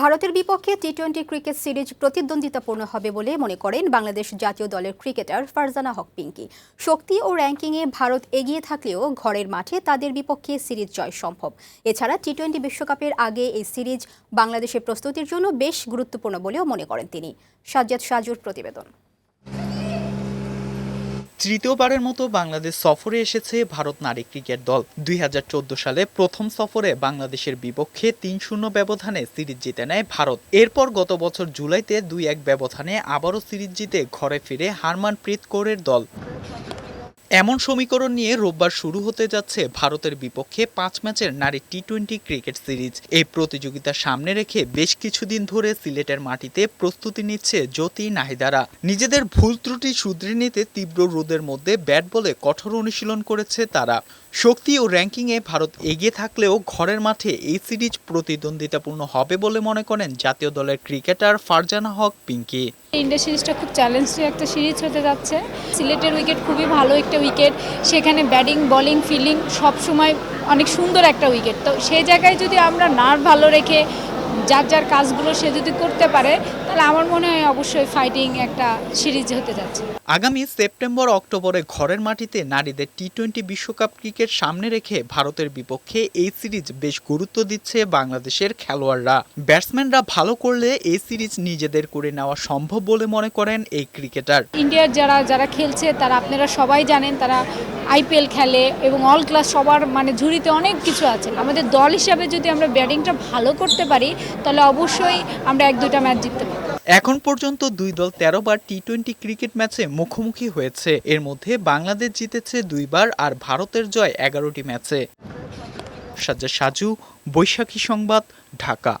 ভারতের বিপক্ষে T twenty cricket series প্রতিদ্বন্দ্বিতাপূর্ণ হবে বলে মনে করেন বাংলাদেশ জাতীয় দলের ক্রিকেটার ফারজানা হক পিঙ্কি। শক্তি ও র্যাঙ্কিংয়ে ভারত এগিয়ে থাকলেও ঘরের মাঠে তাদের বিপক্ষে সিরিজ জয় সম্ভব। এছাড়া টি টোয়েন্টি বিশ্বকাপের আগে এই সিরিজ বাংলাদেশের প্রস্তুতির জন্য বেশ গুরুত্বপূর্ণ বলেও মনে করেন তিনি। সাজ্জাদ সাজুর প্রতিবেদন। তৃতীয়বারের মতো বাংলাদেশ সফরে এসেছে ভারত নারী ক্রিকেট দল। দুই হাজার চোদ্দ সালে প্রথম সফরে বাংলাদেশের বিপক্ষে তিন শূন্য ব্যবধানে সিরিজ জিতে নেয় ভারত। এরপর গত বছর জুলাইতে দুই এক ব্যবধানে আবারও সিরিজ জিতে ঘরে ফিরে হারমান প্রীত কৌরের দল। এমন সমীকরণ নিয়ে রোববার শুরু হতে যাচ্ছে ভারতের বিপক্ষে পাঁচ ম্যাচের নারী টি টোয়েন্টি ক্রিকেট সিরিজ। এই প্রতিযোগিতা সামনে রেখে বেশ কিছুদিন ধরে সিলেটের মাটিতে প্রস্তুতি নিচ্ছে জ্যোতি নাহিদারা। নিজেদের ভুল ত্রুটি শুধরে নিতে তীব্র রোদের মধ্যে ব্যাট বলে কঠোর অনুশীলন করেছে তারা। শক্তি ও র্যাঙ্কিংয়ে ভারত এগিয়ে থাকলেও ঘরের মাঠে এই সিরিজ প্রতিদ্বন্দ্বিতাপূর্ণ হবে বলে মনে করেন জাতীয় দলের ক্রিকেটার ফারজানা হক পিঙ্কি। ইন্ডিয়া সিরিজটা খুব চ্যালেঞ্জিং একটা সিরিজ হতে যাচ্ছে। সিলেটের উইকেট খুবই ভালো একটা উইকেট সেখানে ব্যাটিং বোলিং ফিল্ডিং সব সময় অনেক সুন্দর একটা উইকেট তো সেই জায়গায় যদি আমরা নার্ভ ভালো রেখে যার যার কাজগুলো সে যদি করতে পারে তাহলে আমার মনে হয় অবশ্যই ফাইটিং একটা সিরিজ হতে যাচ্ছে। আগামী সেপ্টেম্বর অক্টোবরে ঘরের মাটিতে নারীদের টি টোয়েন্টি বিশ্বকাপ ক্রিকেট সামনে রেখে ভারতের বিপক্ষে এই সিরিজ বেশ গুরুত্ব দিচ্ছে বাংলাদেশের খেলোয়াড়রা। ব্যাটসম্যানরা ভালো করলে এই সিরিজ নিজেদের করে নেওয়া সম্ভব বলে মনে করেন এই ক্রিকেটার ইন্ডিয়ার যারা যারা খেলছে তারা আপনারা সবাই জানেন তারা আইপিএল খেলে এবং অল ক্লাস সবার মানে ঝুড়িতে অনেক কিছু আছে। আমাদের দল হিসাবে যদি আমরা ব্যাটিংটা ভালো করতে পারি তাহলে অবশ্যই আমরা এক দুইটা ম্যাচ জিততে পারব। এখন পর্যন্ত দুই দল তেরো বার টি টোয়েন্টি ক্রিকেট ম্যাচে মুখোমুখি হয়েছে। এর মধ্যে বাংলাদেশ জিতেছে দুইবার আর ভারতের জয় এগারোটি ম্যাচে সাজ্জা সাজু, বৈশাখী সংবাদ, ঢাকা।